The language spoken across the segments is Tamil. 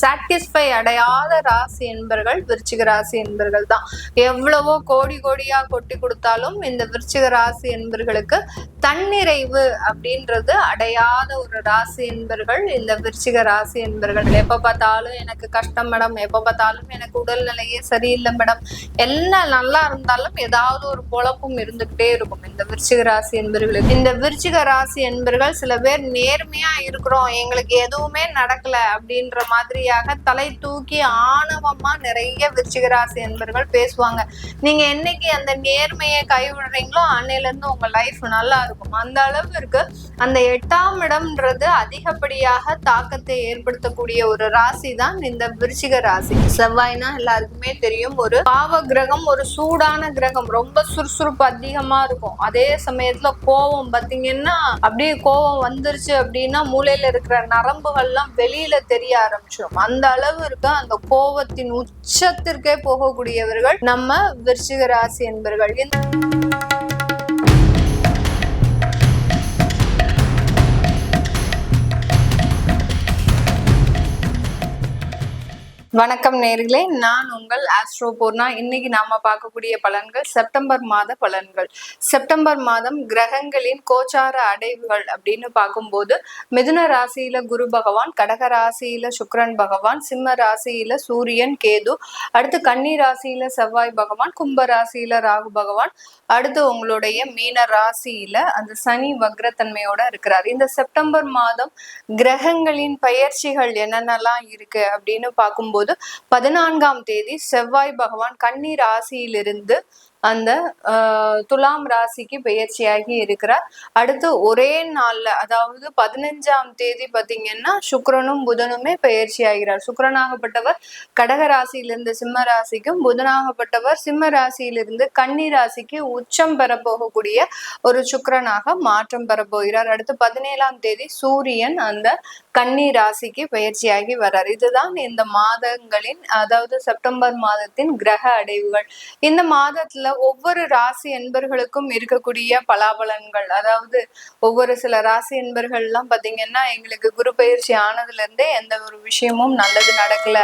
சாட்டிஸ்ஃபை அடையாத ராசி என்பர்கள் விருச்சிக ராசி என்பர்கள் தான். எவ்வளவோ கோடி கோடியா கொட்டி கொடுத்தாலும் இந்த விருச்சிக ராசி என்பர்களுக்கு தன்னிறைவு அப்படின்றது அடையாத ஒரு ராசி என்பர்கள் இந்த விருச்சிக ராசி என்பர்கள். எப்ப பார்த்தாலும் எனக்கு கஷ்டம் மேடம். எப்ப பார்த்தாலும் எனக்கு உடல்நிலையே சரியில்லை மேடம். எல்லாம் நல்லா இருந்தாலும் ஏதாவது ஒரு குழப்பம் இருந்துகிட்டே இருக்கும் இந்த விருச்சிக ராசி என்பர்களுக்கு. இந்த விருச்சிக ராசி என்பர்கள் சில பேர் நேர்மையா இருக்கிறோம். எங்களுக்கு எதுவுமே நடக்கல அப்படின்ற மாதிரி மாதிரியாக தலை தூக்கி ஆணவமா நிறைய விருச்சிகராசி என்பர்கள் பேசுவாங்க. நீங்க என்னைக்கு அந்த நேர்மையை கைவிடுறீங்களோ அன்னையில இருந்து உங்க லைஃப் நல்லா இருக்கும். அந்த அளவிற்கு அந்த எட்டாம் இடம்ன்றது அதிகப்படியாக தாக்கத்தை ஏற்படுத்தக்கூடிய ஒரு ராசி தான் இந்த விருச்சிக ராசி. செவ்வாய்னா எல்லாருக்குமே தெரியும். ஒரு பாவ கிரகம் ஒரு சூடான கிரகம். ரொம்ப சுறுசுறுப்பு அதிகமா இருக்கும். அதே சமயத்துல கோவம் பாத்தீங்கன்னா அப்படியே கோவம் வந்துருச்சு அப்படின்னா மூளையில இருக்கிற நரம்புகள்லாம் வெளியில தெரிய ஆரம்பிச்சிடும் அந்த அளவு இருக்க? அந்த கோபத்தின் உச்சத்திற்கே போகக்கூடியவர்கள் நம்ம விருச்சிக ராசி என்பர்கள். வணக்கம் நேர்களே. நான் உங்கள் ஆஸ்ட்ரோ பூர்ணா இன்னைக்கு நாம பார்க்கக்கூடிய பலன்கள் செப்டம்பர் மாத பலன்கள். செப்டம்பர் மாதம் கிரகங்களின் கோச்சார அடைவுகள் அப்படின்னு பார்க்கும்போது மிதுன ராசியில குரு பகவான் கடக ராசியில சுக்ரன் பகவான் சிம்ம ராசியில சூரியன் கேது அடுத்து கன்னி ராசியில செவ்வாய் பகவான் கும்ப ராசியில ராகு பகவான் அடுத்து உங்களுடைய மீன ராசியில அந்த சனி வக்ரத்தன்மையோட இருக்கிறார். இந்த செப்டம்பர் மாதம் கிரகங்களின் பயிற்சிகள் என்னென்னலாம் இருக்கு அப்படின்னு பார்க்கும்போது பதினான்காம் தேதி செவ்வாய் பகவான் கன்னி ராசியிலிருந்து அந்த துலாம் ராசிக்கு பெயர்ச்சியாகி இருக்கிறார். அடுத்து ஒரே நாள்ல அதாவது பதினஞ்சாம் தேதி பாத்தீங்கன்னா சுக்கிரனும் புதனுமே பெயர்ச்சி ஆகிறார் சுக்கிரனாகப்பட்டவர் கடக ராசியிலிருந்து சிம்ம ராசிக்கும் புதனாகப்பட்டவர் சிம்ம ராசியிலிருந்து கன்னி ராசிக்கு உச்சம் பெறப்போகக்கூடிய ஒரு சுக்கரனாக மாற்றம் பெற போகிறார் அடுத்து பதினேழாம் தேதி சூரியன் அந்த கன்னி ராசிக்கு பயிற்சியாகி வர்றார். இதுதான் இந்த மாதங்களின் அதாவது செப்டம்பர் மாதத்தின் கிரக அடைவுகள். இந்த மாதத்துல ஒவ்வொரு ராசி என்பர்களுக்கும் இருக்கக்கூடிய பலாபலன்கள். அதாவது ஒவ்வொரு சில ராசி என்பர்கள் எல்லாம் பாத்தீங்கன்னா எங்களுக்கு குரு பயிற்சி ஆனதுல இருந்தே எந்த ஒரு விஷயமும் நல்லது நடக்கல.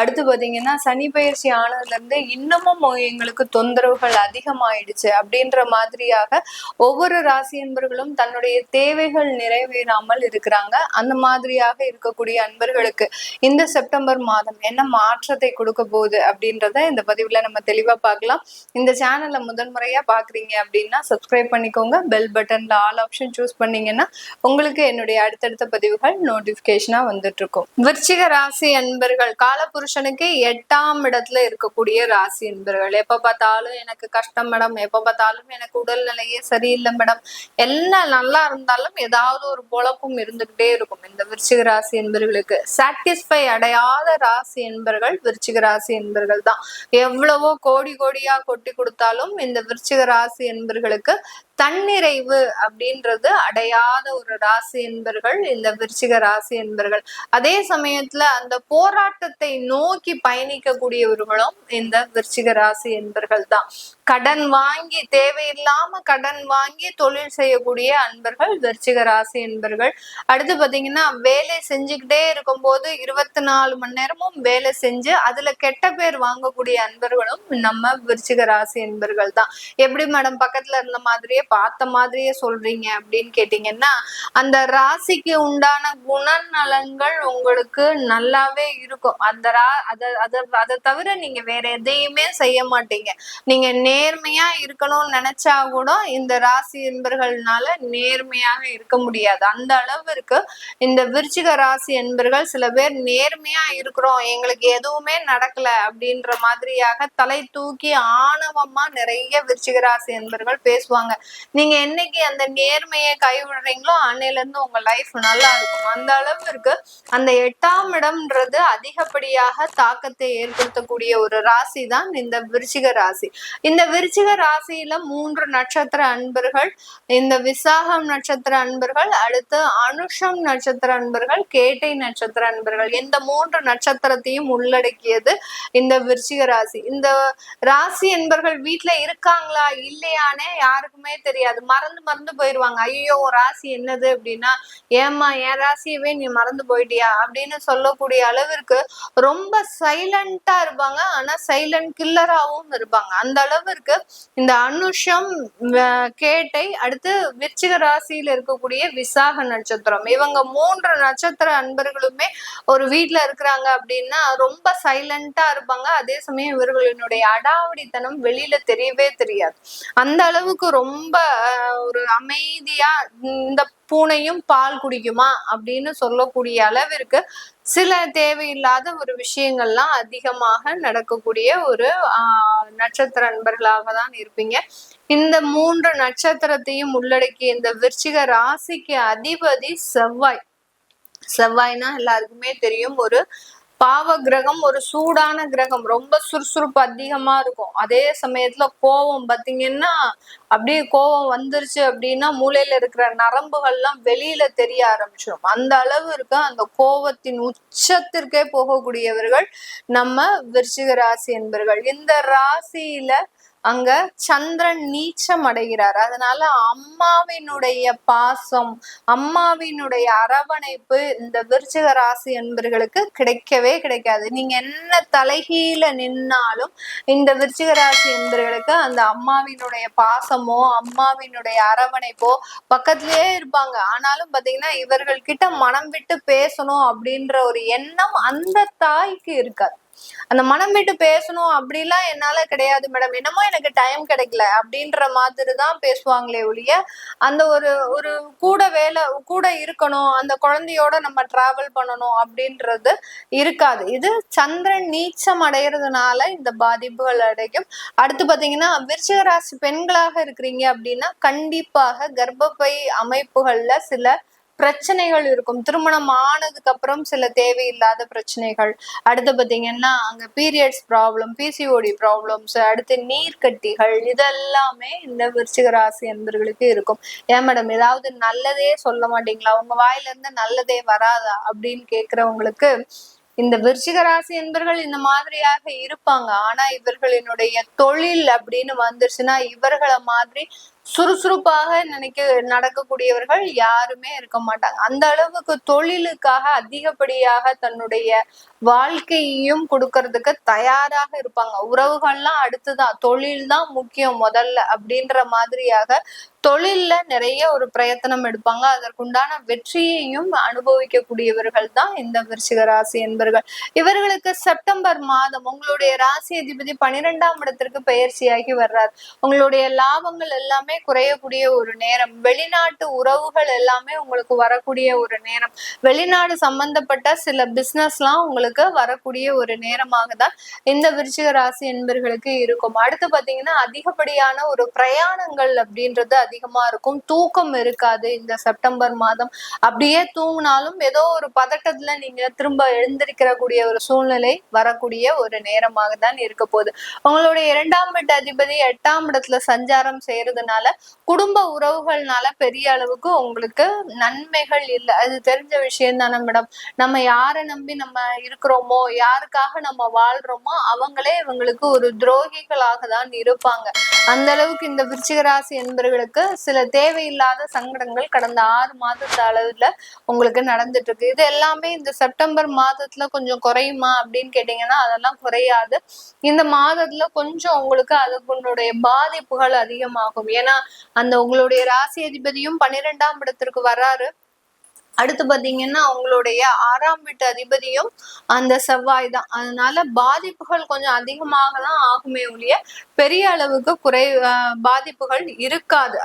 அடுத்து பாத்தீங்கன்னா சனி பயிற்சி ஆனதுல இருந்து இன்னமும் எங்களுக்கு தொந்தரவுகள் அதிகமாயிடுச்சு. அப்படின்ற மாதிரியாக ஒவ்வொரு ராசி என்பர்களும் தன்னுடைய தேவைகள் நிறைவேறாமல் இருக்கிறாங்க. அந்த மாதிரியாக இருக்கக்கூடிய அன்பர்களுக்கு இந்த செப்டம்பர் மாதம் என்ன மாற்றத்தை கொடுக்க போகுது அப்படின்றத இந்த பதிவுல நம்ம தெளிவா பார்க்கலாம். இந்த சேனல் முதன்முறையா பாக்குறீங்க அப்படின்னா சப்ஸ்கிரைப் பண்ணிக்கோங்க. பெல் பட்டன்ல ஆல் ஆப்ஷன் சூஸ் பண்ணீங்கன்னா உங்களுக்கு என்னுடைய அடுத்தடுத்த பதிவுகள் நோட்டிபிகேஷனா வந்துட்டு இருக்கும் விருச்சிக ராசி அன்பர்கள் காலபுருஷனுக்கு எட்டாம் இடத்துல இருக்கக்கூடிய ராசி அன்பர்கள். எப்ப பார்த்தாலும் எனக்கு கஷ்டம் மேடம். எப்ப பார்த்தாலும் எனக்கு உடல்நிலையே சரியில்லை மேடம். எல்லாம் நல்லா இருந்தாலும் ஏதாவது ஒரு பொழப்பும் இருந்துகிட்டே இருக்கும் இந்த விருச்சிக ராசி என்பர்களுக்கு சாட்டிஸ்ஃபை அடையாத ராசி என்பர்கள் விருச்சிக ராசி என்பர்கள் தான். எவ்வளவோ கோடி கோடியா கொட்டி கொடுத்து கொடுத்தாலும் இந்த விருச்சிக ராசி என்பர்களுக்கு தன்னிறைவு அப்படின்றது அடையாத ஒரு ராசி என்பர்கள் இந்த விருச்சிக ராசி என்பர்கள். அதே சமயத்துல அந்த போராட்டத்தை நோக்கி பயணிக்கக்கூடியவர்களும் இந்த விருச்சிக ராசி என்பர்கள் தான். கடன் வாங்கி தேவையில்லாம கடன் வாங்கி தொழில் செய்யக்கூடிய அன்பர்கள் விருச்சிக ராசி என்பர்கள். அடுத்து பாத்தீங்கன்னா வேலை செஞ்சுக்கிட்டே இருக்கும்போது இருபத்தி நாலு மணி நேரமும் வேலை செஞ்சு அதுல கெட்ட பேர் வாங்கக்கூடிய அன்பர்களும் நம்ம விருச்சிக ராசி என்பர்கள் தான். எப்படி மேடம் பக்கத்துல இருந்த மாதிரியே பார்த்த மாதிரியே சொல்றீங்க அப்படின்னு கேட்டீங்கன்னா அந்த ராசிக்கு உண்டான குணநலன்கள் உங்களுக்கு நல்லாவே இருக்கும். அந்த ரா அதை அதை அதை தவிர நீங்க வேற எதையுமே செய்ய மாட்டீங்க. நீங்க நேர்மையா இருக்கணும்னு நினைச்சா கூட இந்த ராசி என்பர்கள்னால நேர்மையாக இருக்க முடியாது. அந்த அளவிற்கு இந்த விருச்சிக ராசி என்பர்கள் சில பேர் நேர்மையா இருக்கிறோம் எங்களுக்கு எதுவுமே நடக்கல அப்படின்ற மாதிரியாக தலை தூக்கி ஆணவமா நிறைய விருச்சிக ராசி என்பர்கள் பேசுவாங்க. நீங்க என்னைக்கு அந்த நேர்மையை கைவிடுறீங்களோ அன்னையில இருந்து உங்க லைஃப் நல்லா இருக்கும். அந்த அளவிற்கு அந்த எட்டாம் இடம்ன்றது அதிகப்படியாக தாக்கத்தை ஏற்படுத்தக்கூடிய ஒரு ராசி தான் இந்த விருச்சிக ராசி. இந்த விருச்சிக ராசியில மூன்று நட்சத்திர அன்பர்கள் இந்த விசாகம் நட்சத்திர அன்பர்கள் அடுத்து அனுஷம் நட்சத்திர அன்பர்கள் கேட்டை நட்சத்திர அன்பர்கள். இந்த மூன்று நட்சத்திரத்தையும் உள்ளடக்கியது இந்த விருச்சிக ராசி. இந்த ராசி என்பர்கள் வீட்டுல இருக்காங்களா இல்லையானே யாருக்குமே தெரியாது. மறந்து மறந்து போயிடுவாங்க ஐயோ ராசி என்னது அப்படின்னா ஏமா என் ராசியவே நீ மறந்து போயிட்டியா? அப்படின்னு சொல்லக்கூடிய அளவிற்கு ரொம்ப சைலண்டா இருப்பாங்க. ஆனா சைலண்ட் கில்லராகவும் இருப்பாங்க. அந்த அளவிற்கு இந்த அனுஷம் கேட்டை அடுத்து விருச்சிக ராசியில இருக்கக்கூடிய விசாக நட்சத்திரம். இவங்க மூன்று நட்சத்திர அன்பர்களுமே ஒரு வீட்டுல இருக்கிறாங்க அப்படின்னா ரொம்ப சைலண்டா இருப்பாங்க. அதே சமயம் இவர்களினுடைய அடாவடித்தனம் வெளியில தெரியவே தெரியாது. அந்த அளவுக்கு ரொம்ப ஒரு அமைதியா இந்த பூனையும் பால் குடிக்குமா அப்படின்னு சொல்லக்கூடிய அளவிற்கு சில தேவையில்லாத ஒரு விஷயங்கள்லாம் அதிகமாக நடக்கக்கூடிய ஒரு ஆஹ் நட்சத்திர அன்பர்களாக தான் இருப்பீங்க. இந்த மூன்று நட்சத்திரத்தையும் உள்ளடக்கிய இந்த விருச்சிக ராசிக்கு அதிபதி செவ்வாய். செவ்வாய்னா எல்லாருக்குமே தெரியும் ஒரு பாவ கிரகம் ஒரு சூடான கிரகம். ரொம்ப சுறுசுறுப்பு அதிகமா இருக்கும். அதே சமயத்துல கோவம் பாத்தீங்கன்னா அப்படியே கோவம் வந்துருச்சு அப்படின்னா மூளையில இருக்கிற நரம்புகள்லாம் வெளியில தெரிய ஆரம்பிச்சிடும் அந்த அளவு இருக்க அந்த கோவத்தின் உச்சத்திற்கே போகக்கூடியவர்கள் நம்ம விருச்சிக ராசி என்பர்கள். இந்த ராசியில அங்க சந்திரன் நீச்சம் அடைகிறார் அதனால அம்மாவினுடைய பாசம் அம்மாவினுடைய அரவணைப்பு இந்த விருச்சிக ராசி என்பர்களுக்கு கிடைக்கவே கிடைக்காது. நீங்க என்ன தலைகீழ நின்னாலும் இந்த விருச்சிக ராசி என்பர்களுக்கு அந்த அம்மாவினுடைய பாசமோ அம்மாவினுடைய அரவணைப்போ பக்கத்திலேயே இருப்பாங்க. ஆனாலும் பாத்தீங்கன்னா இவர்கள்கிட்ட மனம் விட்டு பேசணும் அப்படின்ற ஒரு எண்ணம் அந்த தாய்க்கு இருக்காது. அந்த மனம் விட்டு பேசணும் அப்படிலாம் என்னால கிடையாது மேடம் என்னமோ எனக்கு டைம் கிடைக்கல அப்படின்ற மாதிரி தான் பேசுவாங்களே ஒழிய அந்த ஒரு ஒரு கூட வேலை கூட இருக்கணும் அந்த குழந்தையோட நம்ம டிராவல் பண்ணணும் அப்படின்றது இருக்காது. இது சந்திரன் நீச்சம் அடைகிறதுனால இந்த பாதிப்புகள் அடைக்கும் அடுத்து பாத்தீங்கன்னா விருச்சிக ராசி பெண்களாக இருக்கிறீங்க அப்படின்னா கண்டிப்பாக கர்ப்பப்பை அமைப்புகள்ல சில பிரச்சனைகள் இருக்கும். திருமணம் ஆனதுக்கு அப்புறம் சில தேவையில்லாத பிரச்சனைகள். அடுத்து பார்த்தீங்கன்னா அங்க பீரியட்ஸ் ப்ராப்ளம் பிசிஓடி ப்ராப்ளம்ஸ் அடுத்து நீர்க்கட்டிகள் இதெல்லாமே இந்த விருச்சிக ராசி அன்பர்களுக்கு இருக்கும். ஏன் மேடம் ஏதாவது நல்லதே சொல்ல மாட்டீங்களா? உங்க வாயில இருந்து நல்லதே வராதா? அப்படின்னு கேக்குறவங்களுக்கு இந்த விருச்சிக ராசி என்பர்கள் இந்த மாதிரியாக இருப்பாங்க. ஆனா இவர்களினுடைய தொழில் அப்படின்னு வந்துருச்சுன்னா இவர்களை மாதிரி சுறுசுறுப்பாக நினைக்க நடக்கக்கூடியவர்கள் யாருமே இருக்க மாட்டாங்க. அந்த அளவுக்கு தொழிலுக்காக அதிகப்படியாக தன்னுடைய வாழ்க்கையையும் கொடுக்கறதுக்கு தயாராக இருப்பாங்க. உறவுகள்லாம் அடுத்துதான். தொழில் தான் முக்கியம் முதல்ல அப்படின்ற மாதிரியாக தொழில்ல நிறைய ஒரு பிரயத்தனம் எடுப்பாங்க. அதற்குண்டான வெற்றியையும் அனுபவிக்கக்கூடியவர்கள் தான் இந்த விருச்சிக ராசி என்பர்கள். இவர்களுக்கு செப்டம்பர் மாதம் உங்களுடைய ராசி அதிபதி பனிரெண்டாம் இடத்திற்கு பயிற்சியாகி வர்றார். உங்களுடைய லாபங்கள் எல்லாமே குறையக்கூடிய ஒரு நேரம். வெளிநாட்டு உறவுகள் எல்லாமே உங்களுக்கு வரக்கூடிய ஒரு நேரம். வெளிநாடு சம்பந்தப்பட்ட சில பிஸ்னஸ்லாம் உங்களுக்கு வரக்கூடிய ஒரு நேரமாக தான் இந்த விருச்சிக ராசி என்பர்களுக்கு இருக்கும். அடுத்து பாத்தீங்கன்னா அதிகப்படியான ஒரு பிரயாணங்கள் அப்படின்றது அதிகமா இருக்கும். தூக்கம் இருக்காது இந்த செப்டம்பர் மாதம். அப்படியே தூங்கினாலும் ஏதோ ஒரு பதட்டத்துல நீங்க திரும்ப எழுந்திருக்கிற கூடிய ஒரு சூழ்நிலை வரக்கூடிய ஒரு நேரமாக தான் இருக்க போகுது. உங்களுடைய இரண்டாம் வீட்டு அதிபதி எட்டாம் இடத்துல சஞ்சாரம் செய்யறதுனால குடும்ப உறவுகள்னால பெரிய அளவுக்கு உங்களுக்கு நன்மைகள் இல்லை. அது தெரிஞ்ச விஷயம் தானே மேடம் நம்ம யாரை நம்பி நம்ம இருக்கிறோமோ யாருக்காக நம்ம வாழ்றோமோ அவங்களே இவங்களுக்கு ஒரு துரோகிகளாக தான் இருப்பாங்க. அந்த அளவுக்கு இந்த விருச்சிகராசி என்பவர்களுக்கு சில தேவையில்லாத சங்கடங்கள் கடந்த ஆறு மாதத்து அளவுல உங்களுக்கு நடந்துட்டு இருக்கு இது எல்லாமே இந்த செப்டம்பர் மாதத்துல கொஞ்சம் குறையுமா அப்படின்னு கேட்டீங்கன்னா அதெல்லாம் குறையாது. இந்த மாதத்துல கொஞ்சம் உங்களுக்கு அதுக்குன்னுடைய பாதிப்புகள் அதிகமாகும். ஏன்னா அந்த உங்களுடைய ராசி அதிபதியும் பன்னிரெண்டாம் இடத்திற்கு வர்றாரு. அடுத்து பாத்தீங்கன்னா அவங்களுடைய ஆறாம் வீட்டு அதிபதியும் அந்த செவ்வாய் தான். அதனால பாதிப்புகள் கொஞ்சம் அதிகமாக தான் ஆகுமே ஒழிய பெரிய அளவுக்கு குறை பாதிப்புகள் இருக்காது.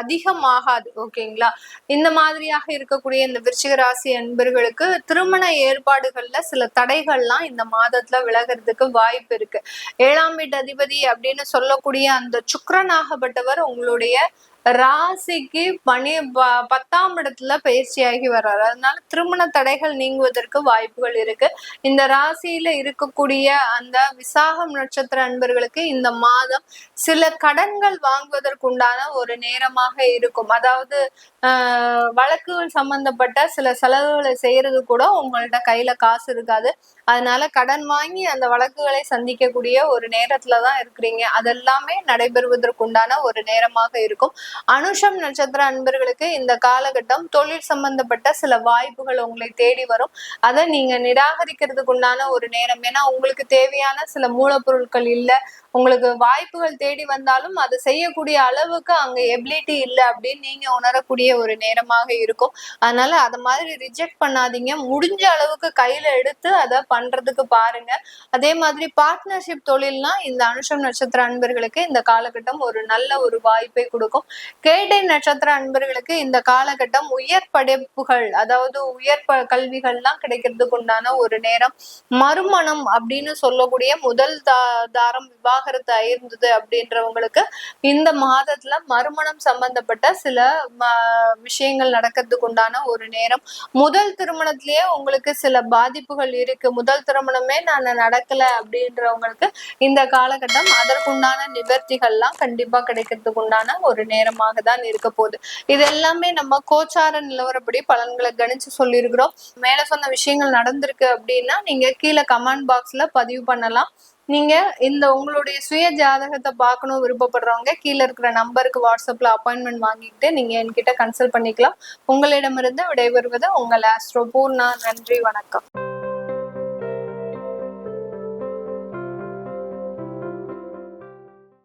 அதிகமாகாது ஓகேங்களா? இந்த மாதிரியாக இருக்கக்கூடிய இந்த விருச்சிக ராசி அன்பர்களுக்கு திருமண ஏற்பாடுகள்ல சில தடைகள்லாம் இந்த மாதத்துல விலகிறதுக்கு வாய்ப்பு இருக்கு. ஏழாம் வீட்டு அதிபதி அப்படின்னு சொல்லக்கூடிய அந்த சுக்கரனாகப்பட்டவர் உங்களுடைய ராசிக்கு பனி பத்தாம் இடத்துல பயிற்சியாகி வர்றாரு. அதனால திருமண தடைகள் நீங்குவதற்கு வாய்ப்புகள் இருக்கு. இந்த ராசியில இருக்கக்கூடிய அந்த விசாகம் நட்சத்திர அன்பர்களுக்கு இந்த மாதம் சில கடன்கள் வாங்குவதற்குண்டான ஒரு நேரமாக இருக்கும். அதாவது வழக்குகள் சம்பந்தப்பட்ட சில செலவுகளை செய்யறது கூட உங்கள்ட்ட கையில காசு இருக்காது. அதனால கடன் வாங்கி அந்த வழக்குகளை சந்திக்கக்கூடிய ஒரு நேரத்துல தான் இருக்கிறீங்க. அதெல்லாமே நடைபெறுவதற்குண்டான ஒரு நேரமாக இருக்கும். அனுஷம் நட்சத்திர அன்பர்களுக்கு இந்த காலகட்டம் தொழில் சம்பந்தப்பட்ட சில வாய்ப்புகள் உங்களை தேடி வரும். அதை நீங்க நிராகரிக்கிறதுக்கு உண்டான ஒரு நேரம். ஏன்னா உங்களுக்கு தேவையான சில மூலப்பொருட்கள் இல்லை. உங்களுக்கு வாய்ப்புகள் தேடி வந்தாலும் அதை செய்யக்கூடிய அளவுக்கு அங்க எபிலிட்டி இல்லை அப்படின்னு நீங்க உணரக்கூடிய ஒரு நேரமாக இருக்கும். அதனால அதை மாதிரி ரிஜெக்ட் பண்ணாதீங்க. முடிஞ்ச அளவுக்கு கையில எடுத்து அதை பண்றதுக்கு பாருங்க. அதே மாதிரி பார்ட்னர்ஷிப் தொழில்னா இந்த அனுஷம் நட்சத்திர அன்பர்களுக்கு இந்த காலகட்டம் ஒரு நல்ல ஒரு வாய்ப்பை கொடுக்கும். கேட்டை நட்சத்திர அன்பர்களுக்கு இந்த காலகட்டம் உயர் படைப்புகள் அதாவது உயர் ப கல்விகள்லாம் கிடைக்கிறதுக்கு உண்டான ஒரு நேரம். மறுமணம் அப்படின்னு சொல்லக்கூடிய முதல் தா தாரம் விவாகரத்து ஆயிருந்தது அப்படின்றவங்களுக்கு இந்த மாதத்துல மறுமணம் சம்பந்தப்பட்ட சில விஷயங்கள் நடக்கிறதுக்கு உண்டான ஒரு நேரம். முதல் திருமணத்திலேயே உங்களுக்கு சில பாதிப்புகள் இருக்கு. முதல் திருமணமே நான் நடக்கல அப்படின்றவங்களுக்கு இந்த காலகட்டம் அதற்குண்டான நிவர்த்திகள்லாம் கண்டிப்பா கிடைக்கிறதுக்கு உண்டான ஒரு நேரம். நேரமாக தான் இருக்க போகுது. இது எல்லாமே நம்ம கோச்சார நிலவரப்படி பலன்களை கணிச்சு சொல்லியிருக்கிறோம். மேல சொன்ன விஷயங்கள் நடந்திருக்கு அப்படின்னா நீங்க கீழே கமெண்ட் பாக்ஸ்ல பதிவு பண்ணலாம். நீங்க இந்த உங்களுடைய சுய ஜாதகத்தை பார்க்கணும் விருப்பப்படுறவங்க கீழே இருக்கிற நம்பருக்கு வாட்ஸ்அப்ல அப்பாயின்மெண்ட் வாங்கிட்டு நீங்க என்கிட்ட கன்சல்ட் பண்ணிக்கலாம். உங்களிடமிருந்து விடைபெறுவது உங்கள் ஆஸ்ட்ரோ பூர்ணா நன்றி வணக்கம்.